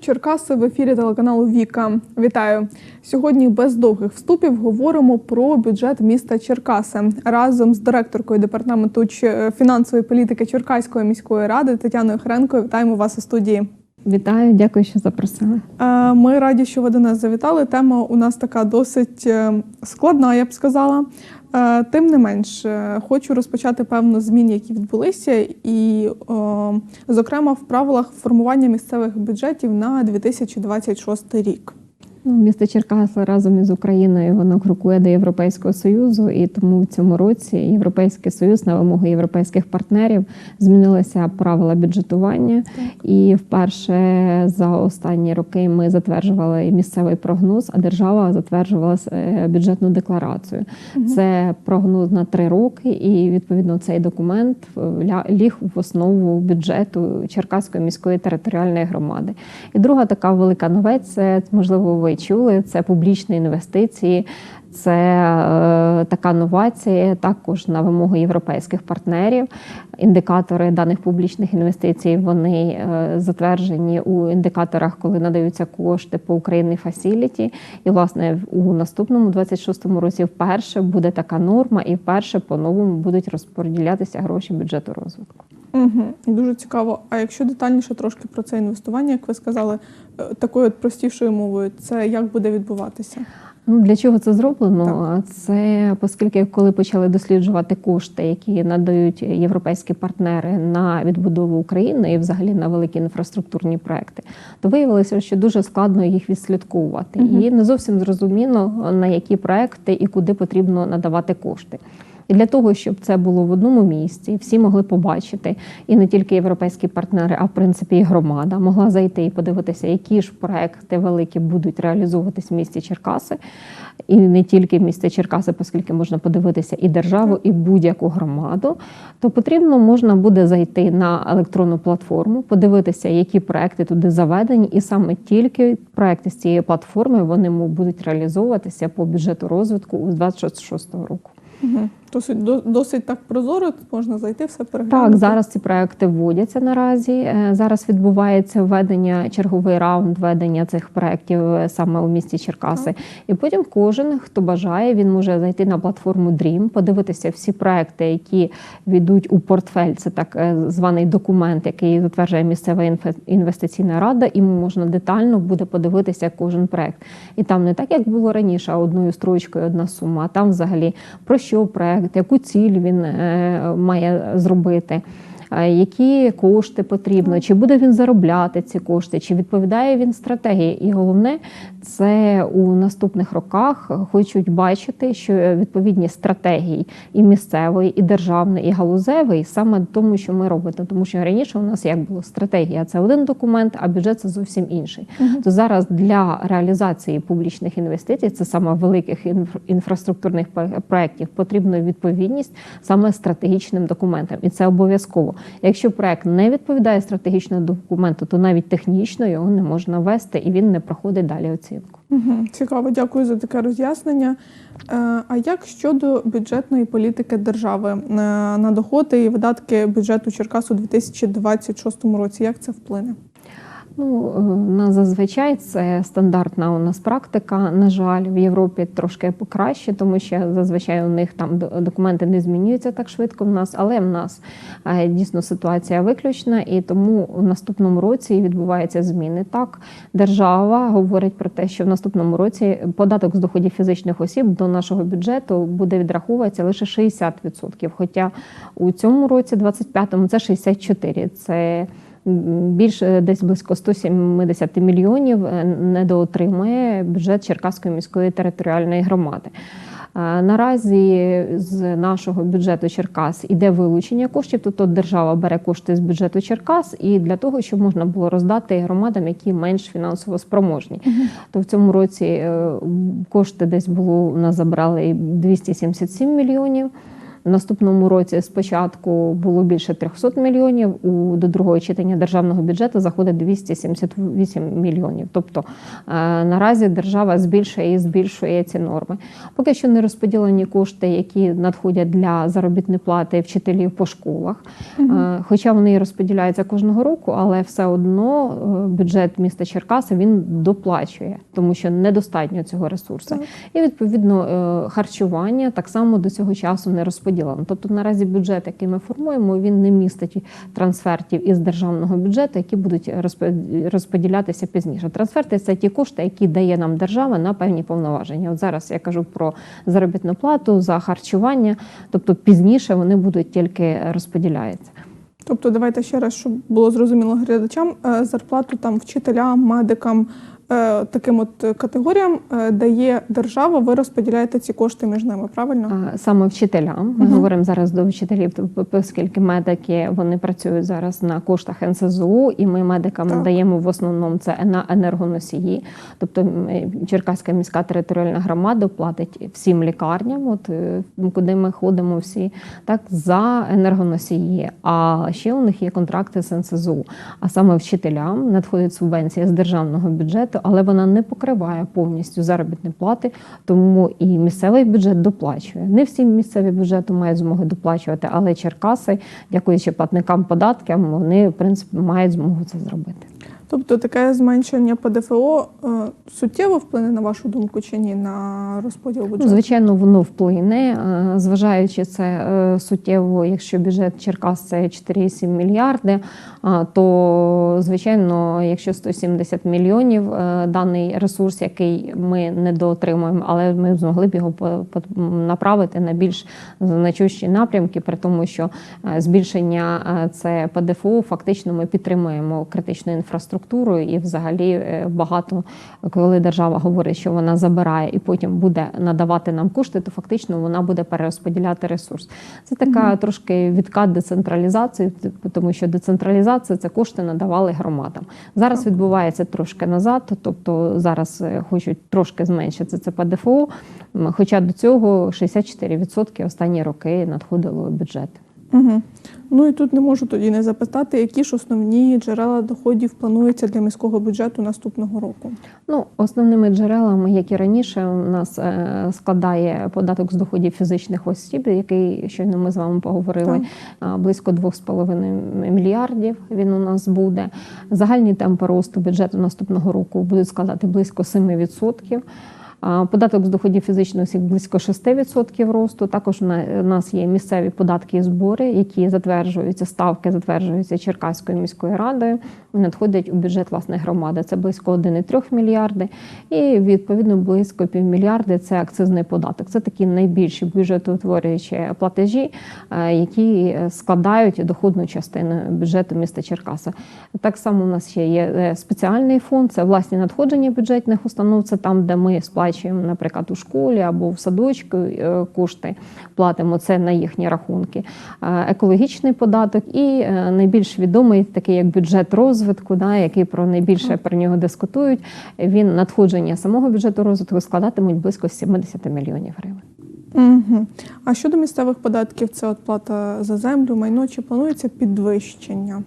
Черкаси в ефірі телеканалу Віка. Вітаю сьогодні. Без довгих вступів говоримо про бюджет міста Черкаси разом з директоркою департаменту Ч- фінансової політики Черкаської міської ради Тетяною Хренкою. Вітаємо вас у студії. Вітаю, дякую, що запросили. Е, Ми раді, що ви до нас завітали. Тема у нас така досить е, складна, я б сказала. Е, Тим не менш, е, хочу розпочати певно змін, які відбулися, і, зокрема, в правилах формування місцевих бюджетів на 2026 рік. Ну, місто Черкаси разом із Україною воно крокує до Європейського союзу, і тому в цьому році Європейський союз на вимогу європейських партнерів змінилися правила бюджетування. І вперше за останні роки ми затверджували місцевий прогноз, а держава затверджувала е, бюджетну декларацію. Це прогноз на три роки, і відповідно цей документ ліг в основу бюджету Черкаської міської територіальної громади. І друга така велика новець, це можливо ви чули, це публічні інвестиції. Це е, така новація також на вимогу європейських партнерів. Індикатори даних публічних інвестицій вони е, затверджені у індикаторах, коли надаються кошти по Україні Фасіліті. І власне у наступному 26-му році вперше буде така норма, і вперше по-новому будуть розподілятися гроші бюджету розвитку. Угу. Дуже цікаво. А якщо детальніше трошки про це інвестування, як ви сказали, такою от простішою мовою, це як буде відбуватися? Ну для чого це зроблено? Це оскільки, коли почали досліджувати кошти, які надають європейські партнери на відбудову України і взагалі на великі інфраструктурні проекти, то виявилося, що дуже складно їх відслідковувати, і не зовсім зрозуміло на які проекти і куди потрібно надавати кошти. І для того, щоб це було в одному місці, всі могли побачити, і не тільки європейські партнери, а в принципі і громада могла зайти і подивитися, які ж проекти великі будуть реалізовуватись в місті Черкаси, і не тільки в місті Черкаси, оскільки можна подивитися і державу, і будь-яку громаду, то потрібно можна буде зайти на електронну платформу, подивитися, які проекти туди заведені, і саме тільки проекти з цієї платформи вони будуть реалізовуватися по бюджету розвитку у 26 року. Угу. Досить, до- досить так прозоро, тут можна зайти, все переглянути. Так, зараз ці проекти вводяться наразі. Е, Зараз відбувається введення, черговий раунд введення цих проєктів е, саме у місті Черкаси. І потім кожен, хто бажає, він може зайти на платформу Dream, подивитися всі проекти, які війдуть у портфель. Це так е, званий документ, який затверджує місцева інвестиційна рада, і можна детально буде подивитися кожен проект. І там не так, як було раніше, одною строчкою одна сума. А там взагалі про що проект, яку ціль він е, має зробити. Е, Які кошти потрібно, чи буде він заробляти ці кошти, чи відповідає він стратегії? І головне, це у наступних роках хочуть бачити, що відповідні стратегії і місцевої, і державної, і галузевої саме тому, що ми робимо. Тому що раніше у нас як було стратегія, це один документ, а бюджет це зовсім інший. То зараз для реалізації публічних інвестицій, це саме великих інфра- інфраструктурних проєктів, потрібна відповідність саме стратегічним документам, і це обов'язково. Якщо проект не відповідає стратегічному документу, то навіть технічно його не можна вести і він не проходить далі оцінку. Угу. Цікаво, дякую за таке роз'яснення. Е, А як щодо бюджетної політики держави е, на доходи і видатки бюджету Черкасу у 2026 році? Як це вплине? Ну, е, на зазвичай це стандартна у нас практика. На жаль, в Європі трошки покраще, тому що зазвичай у них там до- документи не змінюються так швидко в нас, але в нас е, дійсно ситуація виключна, і тому в наступному році відбуваються зміни. Так, держава говорить про те, що в наступному році податок з доходів фізичних осіб до нашого бюджету буде відраховуватися лише 60%. Хоча у цьому році, 25-му, це 64%. Це більше десь близько 170 мільйонів е, недоотримує бюджет Черкаської міської територіальної громади. Е, Наразі з нашого бюджету Черкас іде вилучення коштів, тобто держава бере кошти з бюджету Черкас і для того, щоб можна було роздати громадам, які менш фінансово спроможні. То в цьому році е, кошти десь було у нас забрали 277 мільйонів. В наступному році спочатку було більше 300 мільйонів. У до другого читання державного бюджету заходить 278 мільйонів. Тобто е, наразі держава збільшує і збільшує ці норми. Поки що не розподілені кошти, які надходять для заробітної плати вчителів по школах. Е, Хоча вони розподіляються кожного року, але все одно е, бюджет міста Черкаси він доплачує, тому що недостатньо цього ресурсу. Так. І відповідно харчування так само до цього часу не розподілено. Тобто наразі бюджет, який ми формуємо, він не містить трансфертів із державного бюджету, які будуть розпо- розподілятися пізніше. Трансферти це ті кошти, які дає нам держава на певні повноваження. От зараз я кажу про заробітну плату за харчування, тобто пізніше вони будуть тільки розподіляються. Тобто, давайте ще раз, щоб було зрозуміло глядачам, е, зарплату там вчителям, медикам, таким от е, категоріям е, дає держава, ви розподіляєте ці кошти між ними, правильно? Саме вчителям. Ми Мгм. говоримо зараз до вчителів, оскільки медики вони працюють зараз на коштах НСЗУ, і ми медикам Так. даємо в основному це на енергоносії. Тобто е, Черкаська міська територіальна громада платить всім лікарням, от е, куди ми ходимо всі, так за енергоносії. А ще у них є контракти з НСЗУ. А саме вчителям надходить субвенція з державного бюджету, але вона не покриває повністю заробітні плати, тому і місцевий бюджет доплачує. Не всі місцеві бюджети мають змоги доплачувати, але Черкаси, дякуючи платникам податкам, вони в принципі мають змогу це зробити. Тобто таке зменшення ПДФО е, суттєво вплине на вашу думку чи ні на розподіл Ну, бюджету? звичайно, воно вплине, е, зважаючи це е, суттєво, якщо бюджет Черкас це 4,7 мільярди, то звичайно, якщо 170 мільйонів даний ресурс, який ми не доотримуємо, але ми змогли б його направити на більш значущі напрямки, при тому, що збільшення це ПДФО, фактично ми підтримуємо критичну інфраструктуру і взагалі е, багато, коли держава говорить, що вона забирає і потім буде надавати нам кошти, то фактично вона буде перерозподіляти ресурс. Це така трошки відкат децентралізації, тому що децентралізація це кошти надавали громадам. Зараз відбувається трошки назад, тобто зараз е, хочуть трошки зменшити це ПДФО, хоча до цього 64% останні роки надходило бюджет. Угу. Ну і тут не можу тоді не запитати, які ж основні джерела доходів плануються для міського бюджету наступного року. Ну, основними джерелами, як і раніше, у нас е, складає податок з доходів фізичних осіб, який щойно ми з вами поговорили, а, близько 2,5 мільярдів. Він у нас буде. Загальні темпи росту бюджету наступного року будуть складати близько 7%. Податок з доходів фізичних осіб близько 6% росту. Також у нас є місцеві податки і збори, які затверджуються, ставки затверджуються Черкаською міською радою, надходять у бюджет власне громади. Це близько 1,3 мільярди. І відповідно близько півмільярди це акцизний податок. Це такі найбільші бюджетоутворюючі платежі, е, які складають доходну частину бюджету міста Черкаса. Так само у нас ще є е, спеціальний фонд, це власні надходження бюджетних установ. Це там, де ми сплачуємо, наприклад, у школі або в садочку е, кошти, платимо це на їхні рахунки. Е, Екологічний податок і е, найбільш відомий, такий як бюджет розвитку, да, який про найбільше про нього дискутують. Він надходження самого бюджету розвитку складатимуть близько 70 мільйонів гривень. Угу. А щодо місцевих податків, це от плата за землю, майно, чи планується підвищення?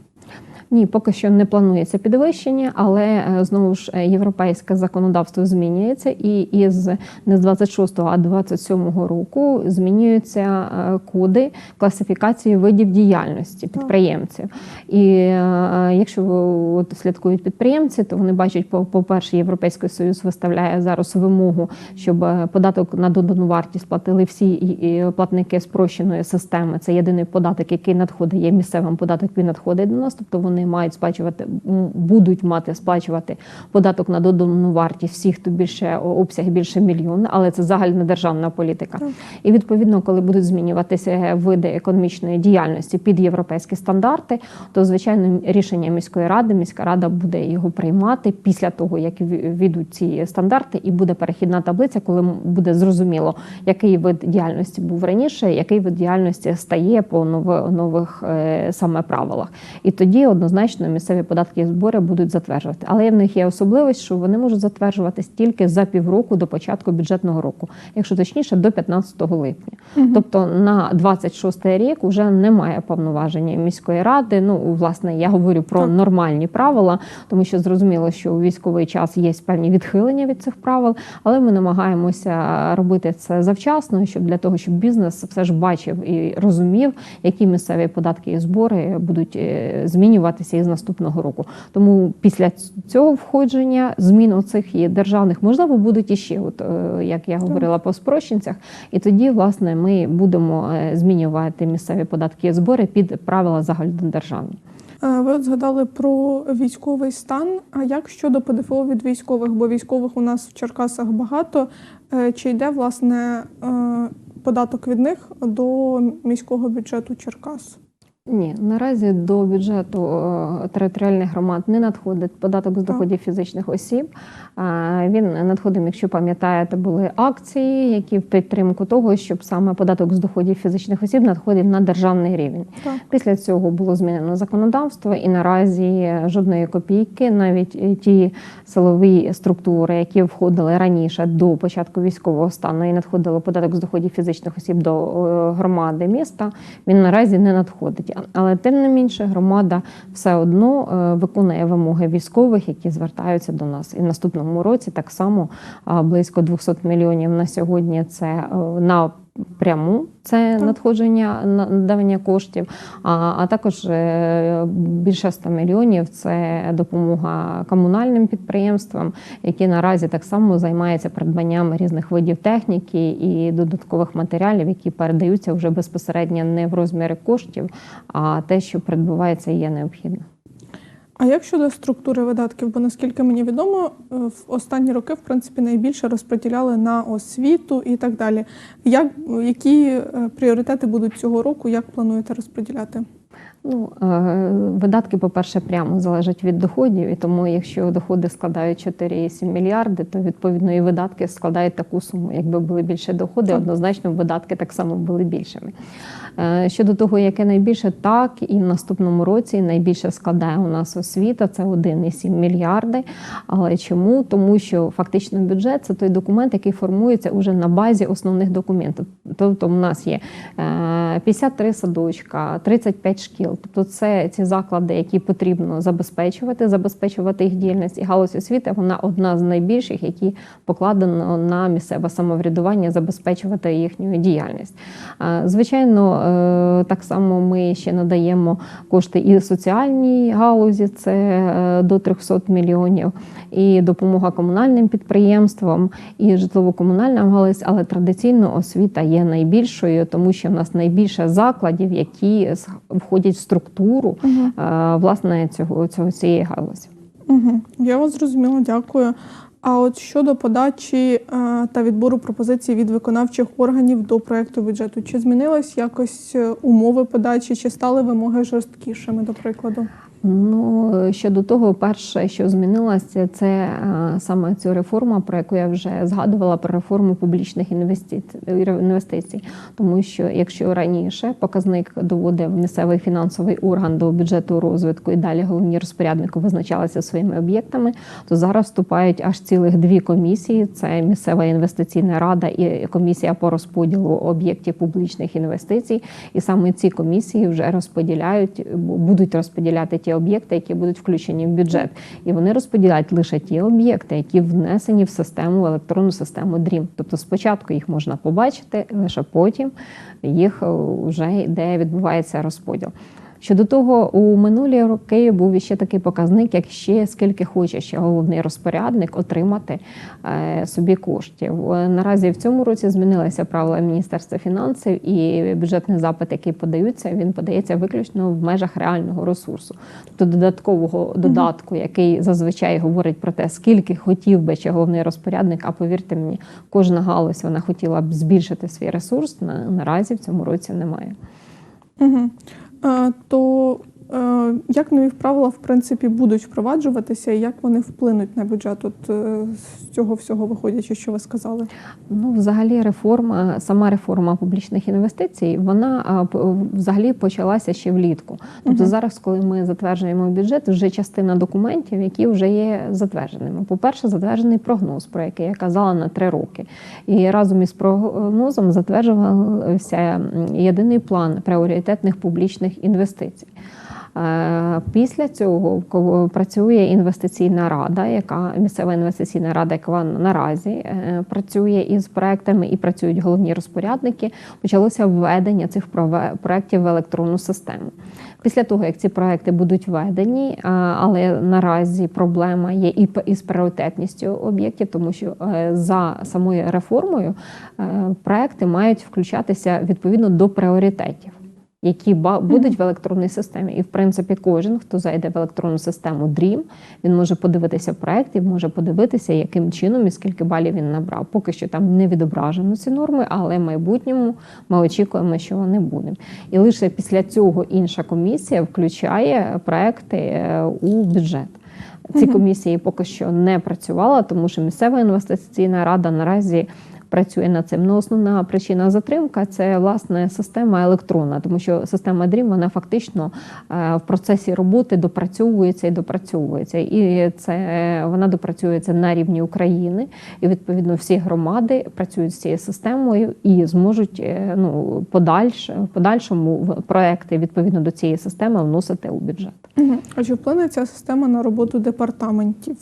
Ні, поки що не планується підвищення, але е, знову ж е, європейське законодавство змінюється, і із не з 26-го, а 27-го року змінюються е, коди класифікації видів діяльності підприємців. І якщо от слідкують підприємці, то вони бачать, по- по-перше, Європейський Союз виставляє зараз вимогу, щоб податок на додану вартість платили всі платники спрощеної системи. Це єдиний податок, який надходить, є місцевим податок, він надходить до нас. Тобто вони мають сплачувати, будуть мати сплачувати податок на додану вартість всіх, хто більше обсяг більше мільйона, але це загальна державна політика. І відповідно, коли будуть змінюватися види економічної діяльності під європейські стандарти, то звичайно рішення міської ради, міська рада буде його приймати після того, як ві- війдуть ці стандарти, і буде перехідна таблиця, коли буде зрозуміло, який вид діяльності був раніше, який вид діяльності стає по нови- нових е, саме правилах. І тоді однозначно однозначно місцеві податки і збори будуть затверджувати. Але в них є особливість, що вони можуть затверджуватись тільки за півроку до початку бюджетного року, якщо точніше, до 15 липня. Тобто на 26 рік вже немає повноваження міської ради. Ну, власне, я говорю про Так. нормальні правила, тому що зрозуміло, що у військовий час є певні відхилення від цих правил, але ми намагаємося робити це завчасно, щоб для того, щоб бізнес все ж бачив і розумів, які місцеві податки і збори будуть е, змінюватися із наступного року. Тому після цього входження змін оцих і державних можливо будуть іще, от е, як я говорила по спрощенцях, і тоді власне ми будемо е, змінювати місцеві податки і збори під правила загальнодержавні. Е, Ви от згадали про військовий стан. А як щодо ПДФО від військових? Бо військових у нас в Черкасах багато. Чи йде власне податок від них до міського бюджету Черкас? Ні, наразі до бюджету е, територіальних громад не надходить податок з доходів фізичних осіб. Він надходив, якщо пам'ятаєте, були акції, які в підтримку того, щоб саме податок з доходів фізичних осіб надходив на державний рівень. Так. Після цього було змінено законодавство, і наразі жодної копійки, навіть е, ті силові структури, які входили раніше до початку військового стану і надходило податок з доходів фізичних осіб до е, громади міста, він наразі не надходить. Але тим не менше, громада все одно е, виконує вимоги військових, які звертаються до нас. І в наступному році так само близько 200 мільйонів на сьогодні. Це е, на Пряму це Так. надходження на- надавання коштів, а, а також е, більше 100 мільйонів це допомога комунальним підприємствам, які наразі так само займаються придбанням різних видів техніки і додаткових матеріалів, які передаються вже безпосередньо не в розмірі коштів, а те, що придбувається, є необхідно. А як щодо структури видатків? Бо наскільки мені відомо, е, в останні роки в принципі найбільше розподіляли на освіту і так далі. Як які е, пріоритети будуть цього року? Як плануєте розподіляти? Ну, е, видатки, по-перше, прямо залежать від доходів, і тому, якщо доходи складають 4,7 мільярди, то відповідно і видатки складають таку суму. Якби були більше доходи, однозначно видатки так само були більшими. Е, Щодо того, яке найбільше, так і в наступному році найбільше складає у нас освіта, це 1,7 мільярди. Але чому? Тому що фактично бюджет це той документ, який формується уже на базі основних документів. Тобто, у нас є е, 53 садочка, 35 шкіл. Тобто, це ці заклади, які потрібно забезпечувати, забезпечувати їх діяльність. І галузь освіти вона одна з найбільших, які покладено на місцеве самоврядування, забезпечувати їхню діяльність. Е, Звичайно, е, так само ми ще надаємо кошти і соціальній галузі, це е, до 300 мільйонів, і допомога комунальним підприємствам, і житлово-комунальна галузь, але традиційно освіта є найбільшою, тому що в нас найбільше закладів, які входять в структуру е, власне цього, цього цієї галузі. Угу. Я вас зрозуміла, дякую. А от щодо подачі е, та відбору пропозицій від виконавчих органів до проекту бюджету, чи змінились якось е, умови подачі, чи стали вимоги жорсткішими, до прикладу? Ну щодо того, перше, що змінилося, це е, саме ця реформа, про яку я вже згадувала про реформу публічних інвестицій. Тому що якщо раніше показник доводив місцевий фінансовий орган до бюджету розвитку і далі головні розпорядники визначалися своїми об'єктами, то зараз вступають аж цілих дві комісії: це місцева інвестиційна рада і комісія по розподілу об'єктів публічних інвестицій. І саме ці комісії вже розподіляють, будуть розподіляти ті об'єкти, які будуть включені в бюджет. І вони розподіляють лише ті об'єкти, які внесені в систему в електронну систему DREAM. Тобто спочатку їх можна побачити, лише потім їх е, вже йде, відбувається розподіл. Щодо того, у минулі роки був іще такий показник, як ще скільки хоче ще головний розпорядник отримати е, собі коштів. Е, Наразі в цьому році змінилися правила Міністерства фінансів, і бюджетний запит, який подаються, він подається виключно в межах реального ресурсу, тобто додаткового додатку, який зазвичай говорить про те, скільки хотів би ще головний розпорядник. А повірте мені, кожна галузь вона хотіла б збільшити свій ресурс. На, наразі в цьому році немає. Угу. Е, то Е, Як нові правила в принципі будуть впроваджуватися, і як вони вплинуть на бюджет? От е, з цього всього виходячи, що ви сказали? Ну, взагалі, реформа, сама реформа публічних інвестицій, вона взагалі почалася ще влітку. Тобто Мгм. зараз, коли ми затверджуємо бюджет, вже частина документів, які вже є затвердженими. По-перше, затверджений прогноз, про який я казала на три роки. І разом із прогнозом затверджувався єдиний план пріоритетних публічних інвестицій. Е, Після цього працює інвестиційна рада, яка місцева інвестиційна рада, яка наразі е, працює із проектами і працюють головні розпорядники. Почалося введення цих проектів в електронну систему. Після того, як ці проекти будуть введені, е, але наразі проблема є і із пріоритетністю об'єктів, тому що за самою реформою проекти мають включатися відповідно до пріоритетів які будуть в електронній системі. І в принципі, кожен, хто зайде в електронну систему DREAM, він може подивитися проект і може подивитися, яким чином і скільки балів він набрав. Поки що там не відображено ці норми, але в майбутньому ми очікуємо, що вони будуть. І лише після цього інша комісія включає проекти е, у бюджет. Ці комісії поки що не працювала, тому що місцева інвестиційна рада наразі працює над цим. Ну, основна причина затримка це власне система електронна, тому що система DREAM, вона фактично е, в процесі роботи допрацьовується і допрацьовується. І це вона допрацюється на рівні України, і відповідно всі громади працюють з цією системою і зможуть е, ну подальше в подальшому проекти відповідно до цієї системи вносити у бюджет. А чи вплине ця система на роботу департаментів?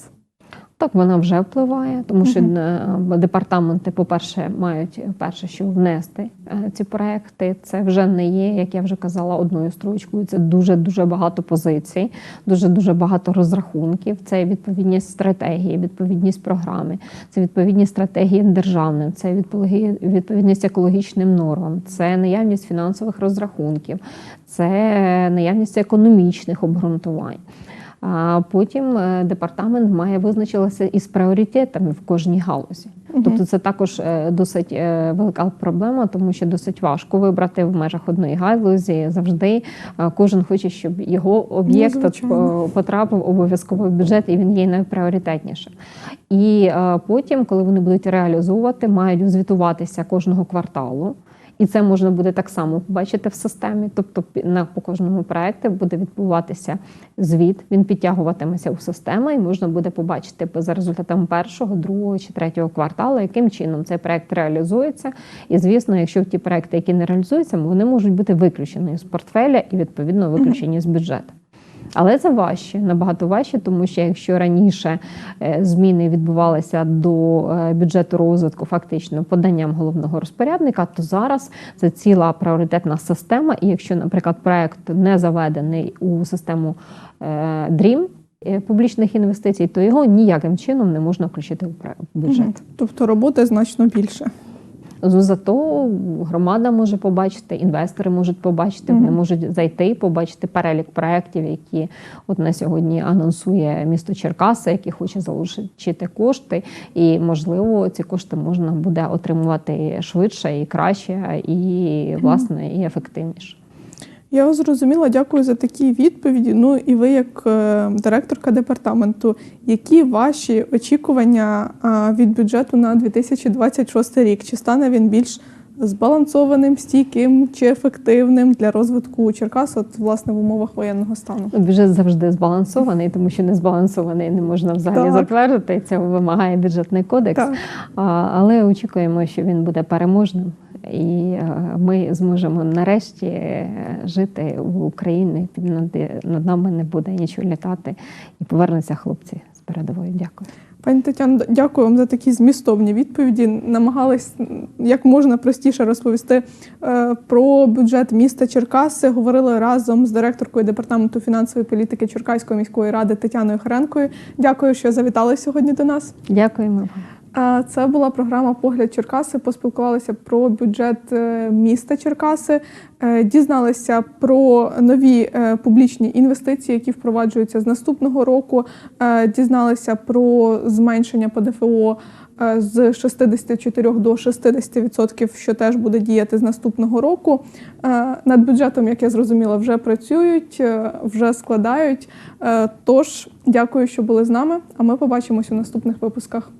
Так, вона вже впливає, тому що е, департаменти, по-перше, мають перше, що внести е, ці проекти. Це вже не є, як я вже казала, одною строчкою. Це дуже дуже багато позицій, дуже дуже багато розрахунків. Це відповідність стратегії, відповідність програми, це відповідність стратегіям державним, це відповідність екологічним нормам, це наявність фінансових розрахунків, це наявність економічних обґрунтувань. А потім е, департамент має визначилися із пріоритетами в кожній галузі. Тобто це також е, досить е, велика проблема, тому що досить важко вибрати в межах одної галузі. Завжди кожен хоче, щоб його об'єкт Ну, потрапив обов'язково в бюджет, і він є найпріоритетнішим. І потім, коли вони будуть реалізовувати, мають звітуватися кожного кварталу. І це можна буде так само побачити в системі. Тобто на по кожному проекту буде відбуватися звіт, він підтягуватиметься у систему, і можна буде побачити за результатом першого, другого чи третього кварталу, яким чином цей проект реалізується. І звісно, якщо ті проекти, які не реалізуються, вони можуть бути виключені з портфеля і відповідно виключені з бюджету. Але це важче, набагато важче, тому що якщо раніше е, зміни відбувалися до е, бюджету розвитку фактично поданням головного розпорядника, то зараз це ціла пріоритетна система. І якщо, наприклад, проект не заведений у систему е, DREAM, публічних інвестицій, то його ніяким чином не можна включити в бюджет. Тобто роботи значно більше. Ну, Зато громада може побачити, інвестори можуть побачити, вони можуть зайти і побачити перелік проєктів, які от на сьогодні анонсує місто Черкаси, які хоче залучити кошти. І можливо, ці кошти можна буде отримувати швидше і краще, і власне і ефективніше. Я вас зрозуміла, дякую за такі відповіді. Ну і ви, як е, директорка департаменту, які ваші очікування від бюджету на 2026 рік? Чи стане він більш збалансованим, стійким чи ефективним для розвитку Черкас, от власне в умовах воєнного стану? Ну, Бюджет завжди збалансований, тому що не збалансований не можна взагалі Так. затвердити. Цього вимагає бюджетний кодекс. Так. Але очікуємо, що він буде переможним, і е, ми зможемо нарешті е, жити в Україні. Під над, над нами не буде нічого літати, і повернуться хлопці з передової. Дякую. Пані Тетяно, дякую вам за такі змістовні відповіді. Намагались як можна простіше розповісти е, про бюджет міста Черкаси. Говорили разом з директоркою департаменту фінансової політики Черкаської міської ради Тетяною Хренкою. Дякую, що завітали сьогодні до нас. Дякуємо Це була програма Погляд Черкаси. Поспілкувалися про бюджет е, міста Черкаси, е, дізналися про нові е, публічні інвестиції, які впроваджуються з наступного року. Дізналися про зменшення ПДФО з 64 до 60%, що теж буде діяти з наступного року. Над бюджетом, як я зрозуміла, вже працюють, вже складають. Тож дякую, що були з нами. А ми побачимось у наступних випусках.